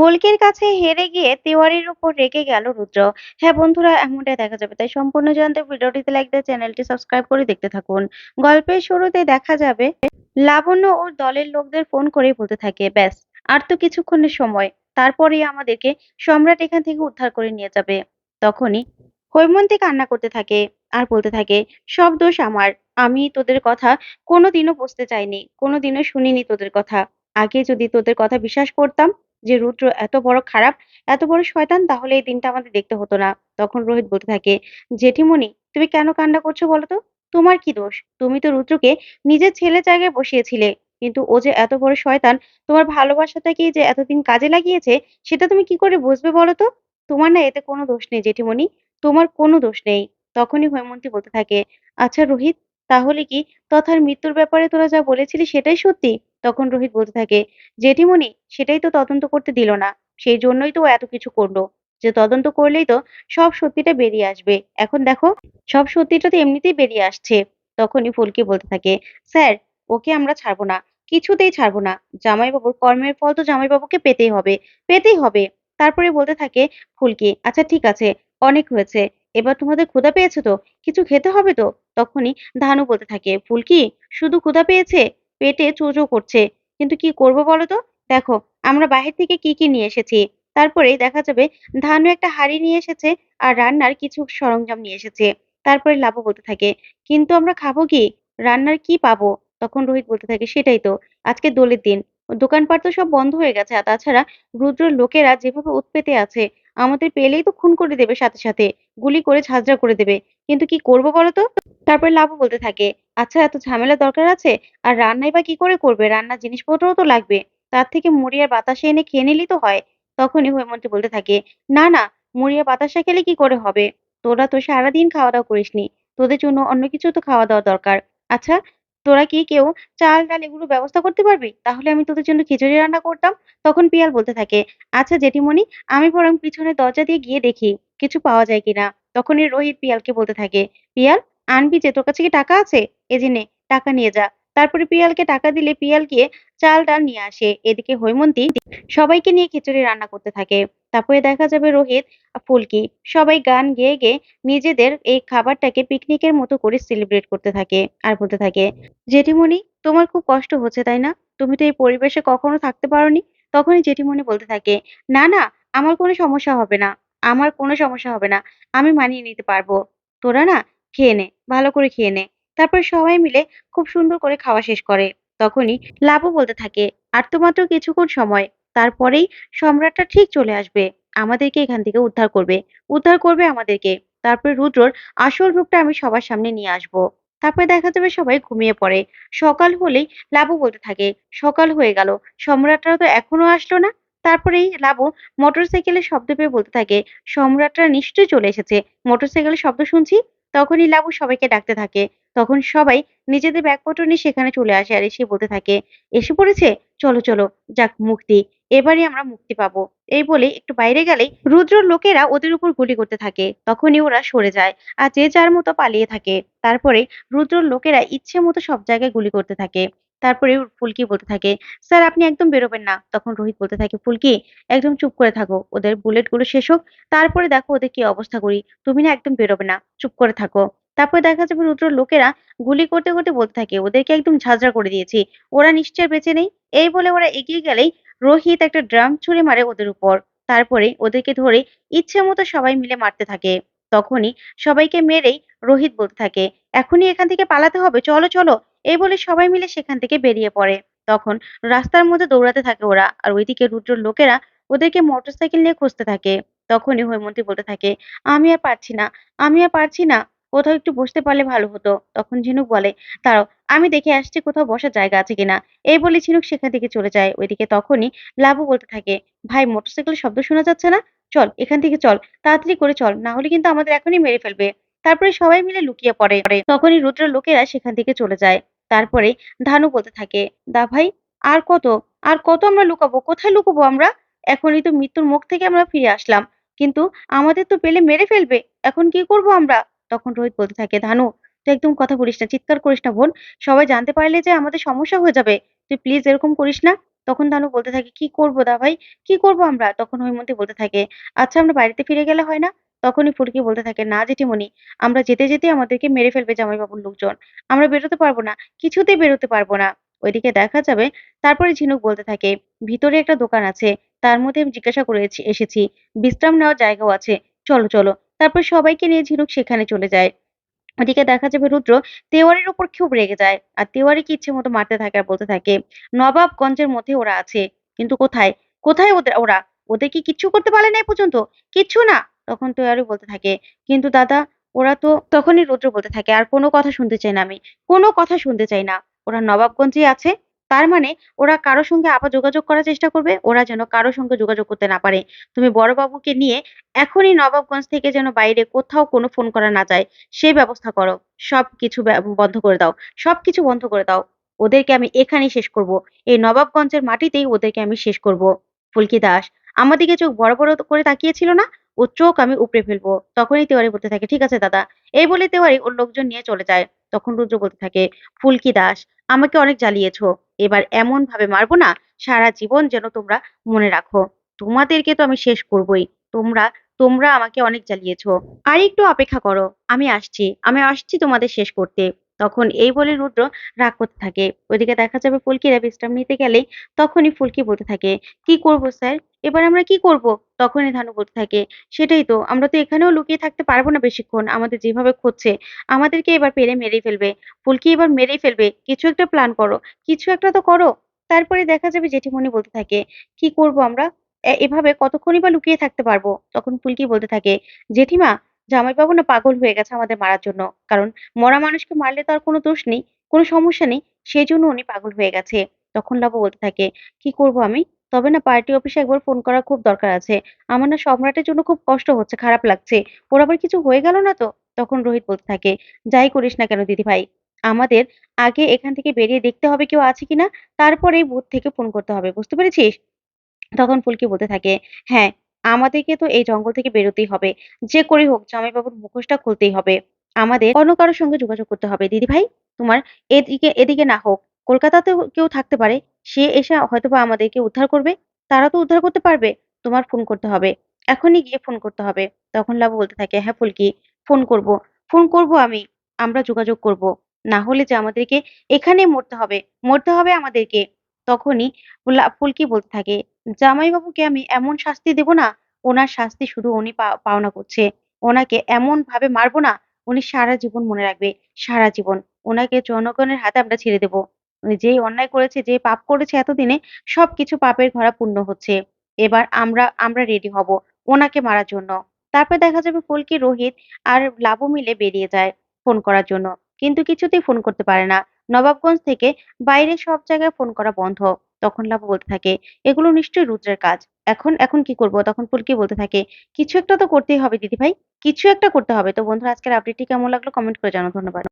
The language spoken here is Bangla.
ফুলকির কাছে হেরে গিয়ে তিওয়ারির উপর রেগে গেল রুদ্র। হ্যাঁ বন্ধুরা, এমনটাই দেখা যাবে। তাই সম্পূর্ণ জানতে ভিডিওটিতে লাইক দিয়ে চ্যানেলটি সাবস্ক্রাইব করে দেখতে থাকুন। গল্পের শুরুতে দেখা যাবে, লাবণ্য ওর দলের লোকদের ফোন করে বলতে থাকে, ব্যাস, আর তো কিছুক্ষণের সময়। তারপরেই আমাদেরকে সম্রাট এখান থেকে উদ্ধার করে নিয়ে যাবে। তখনই হৈমন্তী কান্না করতে থাকে আর বলতে থাকে, সব দোষ আমার। আমি তোদের কথা কোনোদিনও বুঝতে চাইনি। কোনোদিনও শুনিনি তোদের কথা। আগে যদি তোদের কথা বিশ্বাস করতাম যে রুদ্র এত বড় খারাপ, এত বড় শয়তান, তাহলে এই দিনটা আমাদের দেখতে হতো না। তখন রোহিত বলতে থাকে, জেঠিমণি, তুমি কেন কান্না করছ বলো তো? তোমার কি দোষ? তুমি তো রুদ্রকে নিজের ছেলে জায়গায় বসিয়েছিলে। কিন্তু ও যে এত বড় শয়তান, তোমার ভালোবাসাটাকে যে এতদিন কাজে লাগিয়েছে, সেটা তুমি কি করে বুঝবে বলো তো? তোমার না এতে কোনো দোষ নেই জেঠিমণি। তোমার কোনো দোষ নেই। তখনই হৈমন্তী বলতে থাকে আচ্ছা রোহিত তাহলে কি তথার মৃত্যুর ব্যাপারে তোরা যা বলেছিলি সেটাই সত্যি? তখন রোহিত বলতে থাকে, জেঠিমণি, সেটাই তো তদন্ত করতে দিল না, সেই জন্যই তো এত কিছু করল। যে তদন্ত করলেই তো সব সত্যিটা বেরিয়ে আসবে। এখন দেখো, সব সত্যিটা তো এমনিতেই বেরিয়ে আসছে। তখনই ফুলকি বলতে থাকে, স্যার, ওকে আমরা ছাড়বো না, কিছুতেই ছাড়বো না। জামাইবাবুর কর্মের ফল তো জামাইবাবুকে পেতেই হবে পেতেই হবে। তারপরে বলতে থাকে ফুলকি আচ্ছা ঠিক আছে, অনেক হয়েছে এবার তোমাদের ক্ষুধা পেয়েছে তো? কিছু খেতে হবে তো? তখনই ধানু বলতে থাকে, ফুলকি, শুধু ক্ষুধা পেয়েছে? পেটে চোচো করছে। কিন্তু কি করব বলো তো? দেখো, আমরা বাহির থেকে কি কি নিয়ে এসেছি? তারপরে দেখা যাবে ধানু একটা হাঁড়ি নিয়ে এসেছে আর রান্নার কিছু সরঞ্জাম নিয়ে এসেছে। তারপরে লাবু বলতে থাকে, কিন্তু আমরা খাব কি? রান্নার কি পাবো? তখন রোহিত বলতে থাকে, সেটাই তো, আজকে দোলের দিন। দোকানপাট তো সব বন্ধ হয়ে গেছে, আর তাছাড়া রুদ্র লোকেরা যেভাবে উৎপেতে আছে আমাদের পেলেই তো খুন করে দেবে সাথে সাথে, গুলি করে ঝাঁঝরা করে দেবে। কিন্তু কি করব বলো তো তারপরে লাবু বলতে থাকে আচ্ছা এত ঝামেলা দরকার আছে? আর রান্নাই বা কি করে করবে? রান্নার জিনিসপত্রও তো লাগবে। তার থেকে মুড়ি আর বাতাসা এনে খেয়ে নিলেই তো হয়? তখনই হৈমন্তী বলতে থাকে, না না আর বাতাসা খেলে কি করে হবে? তোরা তো সারাদিন খাওয়া দাওয়া করিসনি। তোদের জন্য অন্য কিছু তো খাওয়া দাওয়া দরকার। আচ্ছা তোরা কি কেউ চাল, ডাল এগুলো ব্যবস্থা করতে পারবি? তাহলে আমি তোদের জন্য খিচুড়ি রান্না করতাম। তখন পিয়াল বলতে থাকে আচ্ছা জেঠিমণি, আমি বরং পিছনে দরজা দিয়ে গিয়ে দেখি কিছু পাওয়া যায় কিনা। তখনই রোহিত পিয়ালকে বলতে থাকে, পিয়াল, আনবি যে তোর কাছে কি টাকা আছে? এ যে নে, টাকা নিয়ে যা। তারপরে পিয়ালকে টাকা দিলে পিয়াল গিয়ে চাল ডাল নিয়ে আসে। এদিকে হৈমন্তী সবাইকে নিয়ে খিচুড়ি রান্না করতে থাকে। তারপরে দেখা যাবে রোহিত ফুলকি। সবাই গান গেয়ে গেয়ে নিজেদের এই খাবারটাকে পিকনিকের মতো করে সেলিব্রেট করতে থাকে আর বলতে থাকে, জেঠিমণি, তোমার খুব কষ্ট হচ্ছে, তাই না? তুমি তো এই পরিবেশে কখনো থাকতে পারোনি? তখনই জেঠিমণি বলতে থাকে, না না, আমার কোনো সমস্যা হবে না। আমার কোনো সমস্যা হবে না। আমি মানিয়ে নিতে পারব। তোরা না খেয়ে নে, ভালো করে খেয়ে নে। তারপর সবাই মিলে খুব সুন্দর করে খাওয়া শেষ করে। তখনই লাবু বলতে থাকে, আর তো মাত্র কিছুক্ষণ সময়, তারপরেই সম্রাটটা ঠিক চলে আসবে। আমাদেরকে এখান থেকে উদ্ধার করবে উদ্ধার করবে আমাদেরকে। তারপরে রুদ্রর আসল রূপটা আমি সবার সামনে নিয়ে আসব। তারপরে দেখা যাবে সবাই ঘুমিয়ে পড়ে। সকাল হলেই লাবু বলতে থাকে, সকাল হয়ে গেল, সম্রাটরা তো এখনও আসলো না? তারপরেই লাবু মোটরসাইকেলের শব্দ পেয়ে বলতে থাকে, সম্রাটরা নিশ্চয়ই চলে এসেছে। মোটরসাইকেলের শব্দ শুনছি? তখনই লাবু সবাইকে ডাকতে থাকে তখন সবাই নিজেদের ব্যাগপত্র নিয়ে সেখানে চলে আসে আর এসে বলতে থাকে, এসে পড়েছে? চলো চলো, যাক, মুক্তি। এবারই আমরা মুক্তি পাবো। এই বলে একটু বাইরে গেলেই রুদ্রর লোকেরা ওদের উপর গুলি করতে থাকে। তখনই ওরা সরে যায় আর যে যার মতো পালিয়ে থাকে। তারপরে রুদ্রর লোকেরা ইচ্ছে মতো সব জায়গায় গুলি করতে থাকে। তারপরে ফুলকি বলতে থাকে, স্যার, আপনি একদম বেরোবেন না। তখন রোহিত বলতে থাকে, ফুলকি, একদম চুপ করে থাকো। ওদের বুলেটগুলো শেষ হোক। তারপরে দেখো ওদের কি অবস্থা করি। তুমি না একদম বেরোবে না। চুপ করে থাকো। তারপরে দেখা যাবে রুদ্রর লোকেরা গুলি করতে করতে বলতে থাকে, ওদেরকে একদম ঝাঁঝরা করে দিয়েছি। ওরা নিশ্চয় বেঁচে নেই। এই বলে ওরা এগিয়ে গেলেই রোহিত একটা ড্রাম ছুঁড়ে মারে ওদের উপর। তারপরে ওদেরকে ধরে ইচ্ছে মতো সবাই মিলে মারতে থাকে। তখনই সবাইকে মেরেই রোহিত বলতে থাকে, এখনই এখান থেকে পালাতে হবে, চলো চলো। এই বলে সবাই মিলে সেখান থেকে বেরিয়ে পড়ে। তখন রাস্তার মধ্যে দৌড়াতে থাকে ওরা আর ওইদিকে রুদ্রর লোকেরা ওদেরকে মোটরসাইকেল নিয়ে খুঁজতে থাকে। তখনই হৈমন্তী বলতে থাকে, আমি আর পারছি না, আমি আর পারছি না। কোথাও একটু বসতে পারলে ভালো হতো। তখন ঝিনুক বলে, দাঁড়াও, আমি দেখে আসছি কোথাও বসার জায়গা আছে কিনা। এই বলে ঝিনুক সেখান থেকে চলে যায়। ওইদিকে তখনই লাবু বলতে থাকে, ভাই, মোটরসাইকেলের শব্দ শোনা যাচ্ছে না? চল, এখান থেকে চল, তাড়াতাড়ি করে চল, না হলে কিন্তু আমাদের এখনই মেরে ফেলবে। তারপরে সবাই মিলে লুকিয়ে পড়ে। তখনই রুদ্রের লোকেরা সেখান থেকে চলে যায়। তারপরে ধানু বলতে থাকে, দা ভাই, আর কত? আর কত আমরা লুকাবো? কোথায় লুকাবো আমরা? এখনই তো মৃত্যুর মুখ থেকে আমরা ফিরে আসলাম। কিন্তু আমাদের তো পেলে মেরে ফেলবে। এখন কি করব আমরা? তখন রোহিত বলতে থাকে, ধানু, তুই একদম কথা বলিস না, চিৎকার করিস না বোন। সবাই জানতে পারলে যে আমাদের সমস্যা হয়ে যাবে। তুই প্লিজ এরকম করিস না। তখন ধানু বলতে থাকে, কি করব দা ভাই? কি করব আমরা? তখন হৈমন্তী বলতে থাকে আচ্ছা আমরা বাড়িতে ফিরে গেলে হয় না? তখনই ফুলকি বলতে থাকে, না জেঠিমণি, আমরা যেতে যেতে আমাদেরকে মেরে ফেলবে জামাইবাবুর লোকজন। আমরা বেরোতে পারব না, কিছুতেই বেরোতে পারব না। ওইদিকে দেখা যাবে, তারপরে ঝিনুক বলতে থাকে, ভিতরে একটা দোকান আছে, তার মধ্যে আমি জিজ্ঞাসা করে এসেছি- এসেছি, বিশ্রাম নেওয়ার জায়গাও আছে। চলো চলো। তারপর সবাইকে নিয়ে ঝিনুক সেখানে চলে যায়। ওদিকে দেখা যাবে রুদ্র তেওয়ারির উপর খুব রেগে যায় আর তেওয়ারিকে ইচ্ছে মতো মারতে থাকে আর বলতে থাকে, নবাবগঞ্জের মধ্যে ওরা আছে, কিন্তু কোথায়? কোথায় ওদের, ওরা? ওদের কি কিচ্ছু করতে পারে নাই পর্যন্ত? কিচ্ছু না! তখন তেওয়ারি বলতে থাকে, কিন্তু দাদা, ওরা তো তখনই রুদ্র বলতে থাকে, আর কোনো কথা শুনতে চাই না আমি। কোনো কথা শুনতে চাই না। ওরা নবাবগঞ্জে আছে তার মানে ওরা কারোর সঙ্গে আবার যোগাযোগ করার চেষ্টা করবে, ওরা যেন কারোর সঙ্গে যোগাযোগ করতে না পারে। তুমি বড়বাবুকে নিয়ে এখনই নবাবগঞ্জ থেকে যেন বাইরে কোথাও কোনো ফোন করা না যায় সেই ব্যবস্থা করো। সবকিছু ব্যা- বন্ধ করে দাও। সবকিছু বন্ধ করে দাও। ওদেরকে আমি এখানেই শেষ করব। এই নবাবগঞ্জের মাটিতেই ওদেরকে আমি শেষ করব। ফুলকি দাস আমাদিকে চোখ বড় বড় করে তাকিয়েছিল না? ও চোখ আমি উপড়ে ফেলব। তখনই তেওয়ারি বলতে থাকে, ঠিক আছে দাদা। এই বলে তেওয়ারি ওর লোকজন নিয়ে চলে যায়। তখন রুদ্র বলতে থাকে, ফুলকি দাস, আমাকে অনেক জ্বালিয়েছো। এবার এমন ভাবে মারবো না, সারা জীবন যেন তোমরা মনে রাখো। তোমাদেরকে তো আমি শেষ করবই। তোমরা তোমরা আমাকে অনেক জ্বালিয়েছ। আর একটু অপেক্ষা করো, আমি আসছি আমি আসছি তোমাদের শেষ করতে। তখন এই বলে রুদ্র রাগ করতে থাকে। ওইদিকে দেখা যাবে ফুলকিরা বিশ্রাম নিতে গেলে তখনই ফুলকি বলতে থাকে, কি করব স্যার? এবার আমরা কি করব? তখনই ধানু বলতে থাকে। সেটাই তো, আমরা তো এখানেও লুকিয়ে থাকতে পারব না বেশিক্ষণ। আমাদের যেভাবে খুঁজছে, আমাদেরকে এবার পেরে মেরেই ফেলবে। ফুলকি এবার মেরেই ফেলবে। কিছু একটা প্ল্যান করো। কিছু একটা তো করো। তারপরে দেখা যাবে জেঠিমণি বলতে থাকে, কি করব আমরা? এভাবে কতক্ষণই বা লুকিয়ে থাকতে পারব? তখন ফুলকি বলতে থাকে, জেঠিমা, জামাইবাবু না পাগল হয়ে গেছে আমাদের মারার জন্য। কারণ মরা মানুষকে মারলে তো আর কোনো দোষ নেই, কোনো সমস্যা নেই। সেই জন্য উনি পাগল হয়ে গেছে। তখন লাবু বলতে থাকে, কি করব আমি? তবে না পার্টি অফিসে একবার ফোন করা খুব দরকার আছে। আমার না সম্রাটের জন্য খুব কষ্ট হচ্ছে, খারাপ লাগছে। ওর আবার কিছু হয়ে গেল না তো? তখন রোহিত বলতে থাকে, যাই করিস না কেন দিদি ভাই আমাদের আগে এখান থেকে বেরিয়ে দেখতে হবে কেউ আছে কিনা, তারপরেই বুথ থেকে ফোন করতে হবে, বুঝতে পেরেছিস? তখন ফুলকি বলতে থাকে হ্যাঁ আমাদেরকে তো এই জঙ্গল থেকে বেরোতেই হবে। যে করে হোক, জামাইবাবুর মুখোশটা খুলতেই হবে। আমাদের অন্য কারোর সঙ্গে যোগাযোগ করতে হবে। দিদি ভাই তোমার এদিকে এদিকে না হোক, কলকাতাতেও কেউ থাকতে পারে। সে এসে হয়তোবা আমাদেরকে উদ্ধার করবে, তারা তো উদ্ধার করতে পারবে। তোমার ফোন করতে হবে। এখনই গিয়ে ফোন করতে হবে। তখন লাবু বলতে থাকে হ্যাঁ ফুলকি ফোন করব। ফোন করব আমি। আমরা যোগাযোগ করব। না হলে যে আমাদেরকে এখানে মরতে হবে মরতে হবে আমাদেরকে। তখনই ফুলকি বলতে থাকে, জামাইবাবুকে আমি এমন শাস্তি দেব না। ওনার শাস্তি শুধু উনি পাওনা করছে। ওনাকে এমন ভাবে মারবো না। উনি সারা জীবন মনে রাখবে, সারা জীবন। ওনাকে জনগণের হাতে আমরা ছেড়ে দেব। উনি যেই অন্যায় করেছে যে পাপ করেছে এতদিনে, সবকিছু পাপের ঘরা পূর্ণ হচ্ছে। এবার আমরা আমরা রেডি হব ওনাকে মারার জন্য। তারপর দেখা যাবে ফুলকি, রোহিত আর লাবু মিলে বেরিয়ে যায় ফোন করার জন্য। কিন্তু কিছুতেই ফোন করতে পারে না। নবাবগঞ্জ থেকে বাইরে সব জায়গায় ফোন করা বন্ধ। তখন লাবু বলতে থাকে, এগুলো নিশ্চয়ই রুদ্রের কাজ। এখন এখন কি করব? তখন ফুলকি বলতে থাকে, কিছু একটা তো করতেই হবে দিদি ভাই কিছু একটা করতে হবে। তো বন্ধুরা, আজকের আপডেটটি কেমন লাগল? কমেন্ট করে জানাও। ধন্যবাদ।